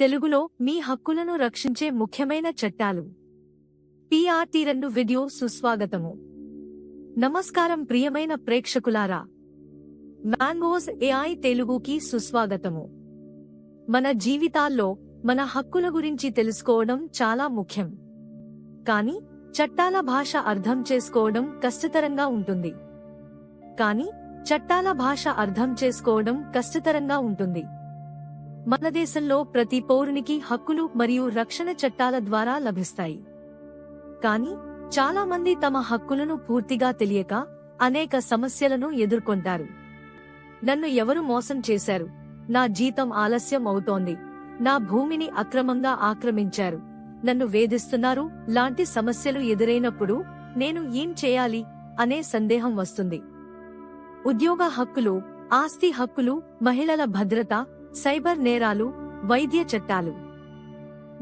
తెలుగులో మీ హక్కులను రక్షించే ముఖ్యమైన చట్టాలు. పిఆర్టీ రెండు వీడియో సుస్వాగతము. నమస్కారం ప్రియమైన ప్రేక్షకులారా. మ్యాంగోస్ ఏఐ తెలుగుకి సుస్వాగతము. మన జీవితాల్లో మన హక్కుల గురించి తెలుసుకోవడం చాలా ముఖ్యం. కానీ చట్టాల భాష అర్థం చేసుకోవడం కష్టతరంగా ఉంటుంది. కానీ చట్టాల భాష అర్థం చేసుకోవడం కష్టతరంగా ఉంటుంది. మన దేశంలో ప్రతి పౌరునికి హక్కులు మరియు రక్షణ చట్టాల ద్వారా లభిస్తాయి. కానీ చాలా మంది తమ హక్కులను పూర్తిగా తెలియక అనేక సమస్యలను ఎదుర్కొంటారు. నన్ను ఎవరు మోసం చేశారు? నా జీతం ఆలస్యం అవుతోంది. నా భూమిని అక్రమంగా ఆక్రమించారు. నన్ను వేధిస్తున్నారు. లాంటి సమస్యలు ఎదురైనప్పుడు నేను ఏం చేయాలి? అనే సందేహం వస్తుంది. ఉద్యోగ హక్కులు ఆస్తి హక్కులు మహిళల భద్రత సైబర్ నేరాలు వైద్య చట్టాలు.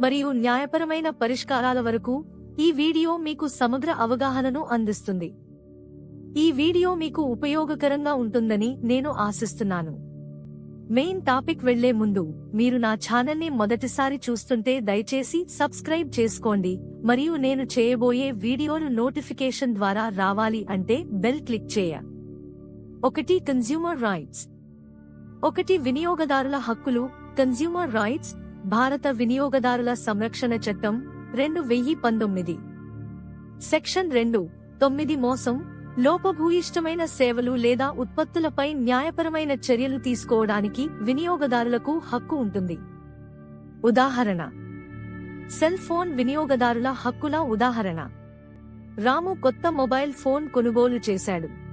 మరియు న్యాయపరమైన పరిష్కారాల వరకు ఈ వీడియో మీకు సమగ్ర అవగాహనను అందిస్తుంది. ఈ వీడియో మీకు ఉపయోగకరంగా ఉంటుందని నేను ఆశిస్తున్నాను. మెయిన్ టాపిక్ వెళ్ళే ముందు మీరు నా ఛానల్ని మొదటిసారి చూస్తుంటే దయచేసి సబ్స్క్రైబ్ చేసుకోండి మరియు నేను చేయబోయే వీడియోలు నోటిఫికేషన్ ద్వారా రావాలి అంటే బెల్ క్లిక్ చేయ. ఒకటి కన్జ్యూమర్ రైట్స్. ఒకటి వినియోగదారుల హక్కులు కన్జ్యూమర్ రైట్స్ భారత వినియోగదారుల సంరక్షణ చట్టం రెండు వెయ్యి పంతొమ్మిది. సెక్షన్ రెండు తొమ్మిది మోసం లోపభూయిష్టమైన సేవలు లేదా ఉత్పత్తులపై న్యాయపరమైన చర్యలు తీసుకోవడానికి వినియోగదారులకు హక్కు ఉంటుంది. ఉదాహరణ సెల్ ఫోన్ వినియోగదారుల హక్కుల ఉదాహరణ. రాము కొత్త మొబైల్ ఫోన్ కొనుగోలు చేశాడు.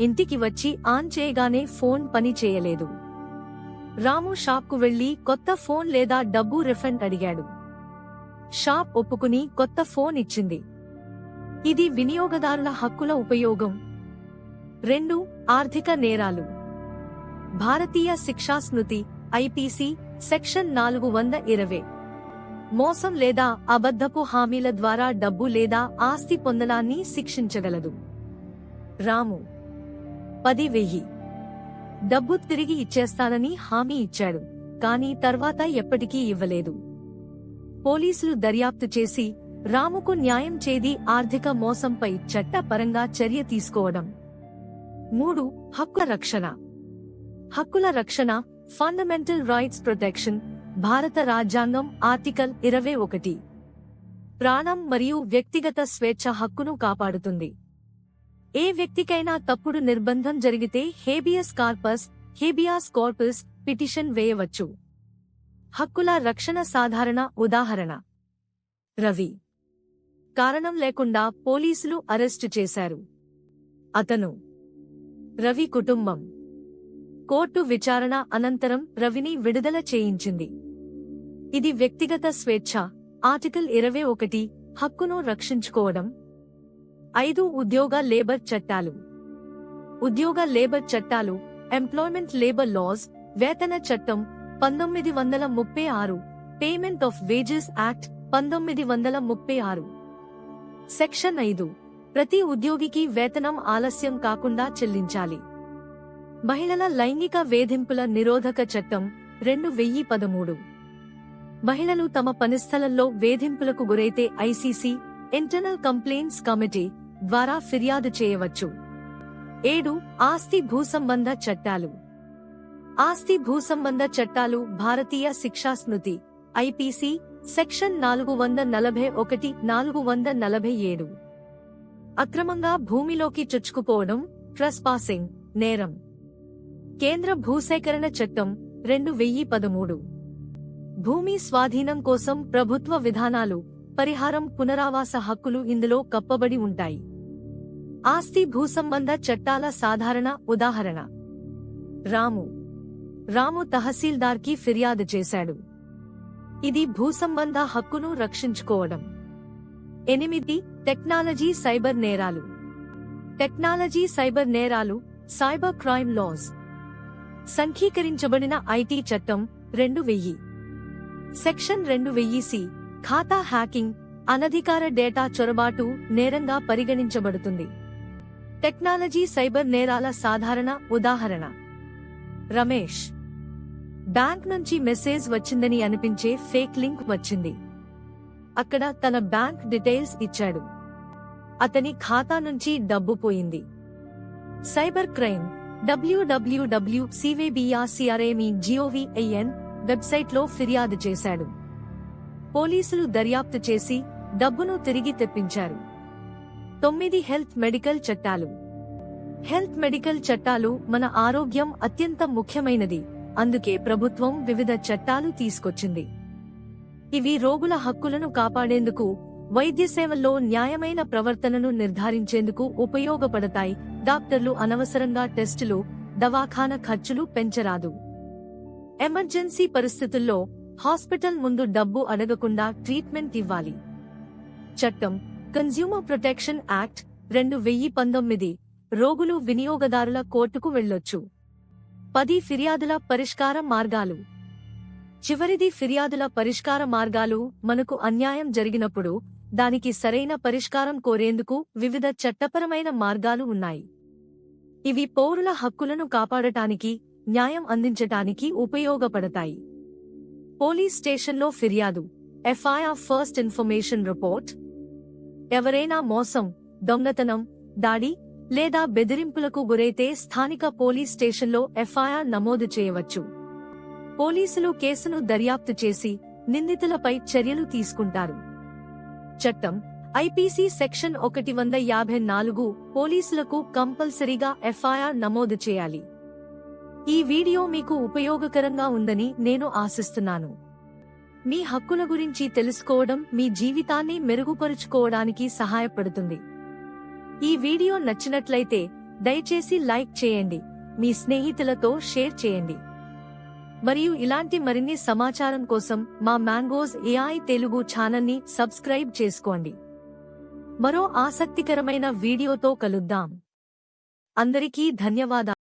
ఇంటికి వచ్చి ఆన్ చేయగానే ఫోన్ పని చేయలేదు. రాము షాప్కు వెళ్ళి కొత్త ఫోన్ లేదా డబ్బు రిఫండ్ అడిగాడు. షాప్ ఒప్పుకుని కొత్త ఫోన్ ఇచ్చింది. ఇది వినియోగదారుల హక్కుల ఉపయోగం. రెండు ఆర్థిక నేరాలు. భారతీయ శిక్షా స్మృతి ఐపీసీ సెక్షన్ నాలుగు వంద ఇరవై. మోసం లేదా అబద్ధపు హామీల ద్వారా డబ్బు లేదా ఆస్తి పొందడాన్ని శిక్షించగలదు. రాము పది వెయ్యి డబ్బు తిరిగి ఇచ్చేస్తానని హామీ ఇచ్చాడు కానీ తర్వాత ఎప్పటికీ ఇవ్వలేదు. పోలీసులు దర్యాప్తు చేసి రాముకు న్యాయం చేది ఆర్థిక మోసంపై చట్టపరంగా చర్య తీసుకోవడం. మూడు హక్కుల రక్షణ. హక్కుల రక్షణ ఫండమెంటల్ రైట్స్ ప్రొటెక్షన్ భారత రాజ్యాంగం ఆర్టికల్ ఇరవై ఒకటి. ప్రాణం మరియు వ్యక్తిగత స్వేచ్ఛ హక్కును కాపాడుతుంది. ఏ వ్యక్తికైనా తప్పుడు నిర్బంధం జరిగితే habeas corpus habeas corpus petition వేయవచ్చు. హక్కుల రక్షణ సాధారణ ఉదాహరణ. రవి. కారణం లేకుండా పోలీసులు అరెస్టు చేశారు. అతను. రవి కుటుంబం. కోర్టు విచారణ అనంతరం రవిని విడుదల చేయించింది. ఇది వ్యక్తిగత స్వేచ్ఛ. ఆర్టికల్ ఇరవై ఒకటి హక్కును రక్షించుకోవడం. ఐదు ఉద్యోగ లేబర్ చట్టాలు. ఉద్యోగ లేబర్ చట్టాలు ఎంప్లాయ్మెంట్ లేబర్ లాస్ వేతన చట్టం పంతొమ్మిది వందల ముప్పై ఆరు పేమెంట్ ఆఫ్ వేజెస్ యాక్ట్ పంతొమ్మిది వందల ముప్పై ఆరు. సెక్షన్ ఐదు ప్రతి ఉద్యోగికి వేతనం ఆలస్యం కాకుండా చెల్లించాలి. మహిళల లైంగిక వేధింపుల నిరోధక చట్టం రెండు వెయ్యి పదమూడు. మహిళలు తమ పనిస్థలంలో వేధింపులకు గురైతే ఐసీసీ ఇంటర్నల్ కంప్లైంట్స్ కమిటీ ద్వారా ఫిర్యాదు చేయవచ్చు. ఏడు ఆస్తి భూసంబంధ చట్టాలు. ఆస్తి భూసంబంధ చట్టాలు భారతీయ శిక్షా స్మృతి ఐపీసీ సెక్షన్ నాలుగు వంద నలభై ఒకటి నాలుగు వంద నలభై ఏడు. అక్రమంగా భూమిలోకి చొచ్చుకుపోవడం ట్రస్పాసింగ్ నేరం. కేంద్ర భూసేకరణ చట్టం రెండు వెయ్యి పదమూడు. భూమి స్వాధీనం కోసం ప్రభుత్వ విధానాలు పరిహారం పునరావాస హక్కులు ఇందులో కప్పబడి ఉంటాయి. ఆస్తి భూసంబంధ చట్టాల సాధారణ ఉదాహరణ. రాము. రాము తహసీల్దార్కి ఫిర్యాదు చేశాడు. ఇది భూసంబంధ హక్కును రక్షించుకోవడం. ఎనిమిది. టెక్నాలజీ సైబర్ నేరాలు. టెక్నాలజీ సైబర్ నేరాలు సైబర్ క్రైమ్ లాస్. సంఖ్యీకరించబడిన ఐటీ చట్టం రెండు వెయ్యి. సెక్షన్ రెండు వెయ్యి సి. ఖాతా హ్యాకింగ్ అనధికార డేటా చొరబాటు నేరంగా పరిగణించబడుతుంది. టెక్నాలజీ సైబర్ నేరాల సాధారణ ఉదాహరణ. రమేష్. బ్యాంక్ నుంచి మెసేజ్ వచ్చిందని అనిపించే ఫేక్ లింక్ వచ్చింది. అక్కడ తన బ్యాంక్ డీటెయిల్స్ ఇచ్చాడు. అతని ఖాతా నుంచి డబ్బు పోయింది. Cyber crime. డబ్ల్యూడబ్ల్యూడబ్ల్యూ సివేబిఆర్సిఆర్ఏమి జిఓవిఐఎన్ వెబ్సైట్లో ఫిర్యాదు చేశాడు. పోలీసులు దర్యాప్తు చేసి డబ్బును తిరిగి తెప్పించారు. తొమ్మిది హెల్త్ మెడికల్ చట్టాలు. హెల్త్ మెడికల్ చట్టాలు మన ఆరోగ్యం అత్యంత ముఖ్యమైనది అందుకే ప్రభుత్వం వివిధ చట్టాలు తీసుకొచ్చింది. ఇవి రోగుల హక్కులను కాపాడేందుకు వైద్య సేవల్లో న్యాయమైన ప్రవర్తనను నిర్ధారించేందుకు ఉపయోగపడతాయి. డాక్టర్లు అనవసరంగా టెస్టులు దవాఖాన ఖర్చులు పెంచరాదు. ఎమర్జెన్సీ పరిస్థితుల్లో హాస్పిటల్ ముందు డబ్బు అడగకుండా ట్రీట్మెంట్ ఇవ్వాలి. చట్టం కన్జ్యూమర్ ప్రొటెక్షన్ యాక్ట్ రెండు వెయ్యి పంతొమ్మిది. రోగులు వినియోగదారుల కోర్టుకు వెళ్ళొచ్చు. పది ఫిర్యాదుల పరిష్కార మార్గాలు. చివరిది ఫిర్యాదుల పరిష్కార మార్గాలు మనకు అన్యాయం జరిగినప్పుడు దానికి సరైన పరిష్కారం కోరేందుకు వివిధ చట్టపరమైన మార్గాలు ఉన్నాయి. ఇవి పౌరుల హక్కులను కాపాడటానికి న్యాయం అందించటానికి ఉపయోగపడతాయి. పోలీస్ స్టేషన్లో ఫిర్యాదు. FIR first information report. ఎవరైనా మోసం దొంగతనం దాడి లేదా బెదిరింపులకు గురైతే స్థానిక పోలీస్ స్టేషన్లో ఎఫ్ఐఆర్ నమోదు చేయవచ్చు. పోలీసులు కేసును దర్యాప్తు చేసి నిందితులపై చర్యలు తీసుకుంటారు. చట్టం ఐపీసీ సెక్షన్ ఒకటి వంద యాభై నాలుగు పోలీసులకు కంపల్సరీగా ఎఫ్ఐఆర్ నమోదు చేయాలి. ఈ వీడియో మీకు ఉపయోగకరంగా ఉందని నేను ఆశిస్తున్నాను. మీ హక్కుల గురించి తెలుసుకోవడం మీ జీవితాన్ని మెరుగుపరుచుకోవడానికి సహాయపడుతుంది. ఈ వీడియో నచ్చినట్లయితే దయచేసి లైక్ చేయండి మీ స్నేహితులతో షేర్ చేయండి. మరియు ఇలాంటి మరిన్ని సమాచారం కోసం మా మ్యాంగోస్ ఏఐ తెలుగు ఛానల్ని సబ్స్క్రైబ్ చేసుకోండి. మరో ఆసక్తికరమైన వీడియోతో కలుద్దాం. అందరికీ ధన్యవాదాలు.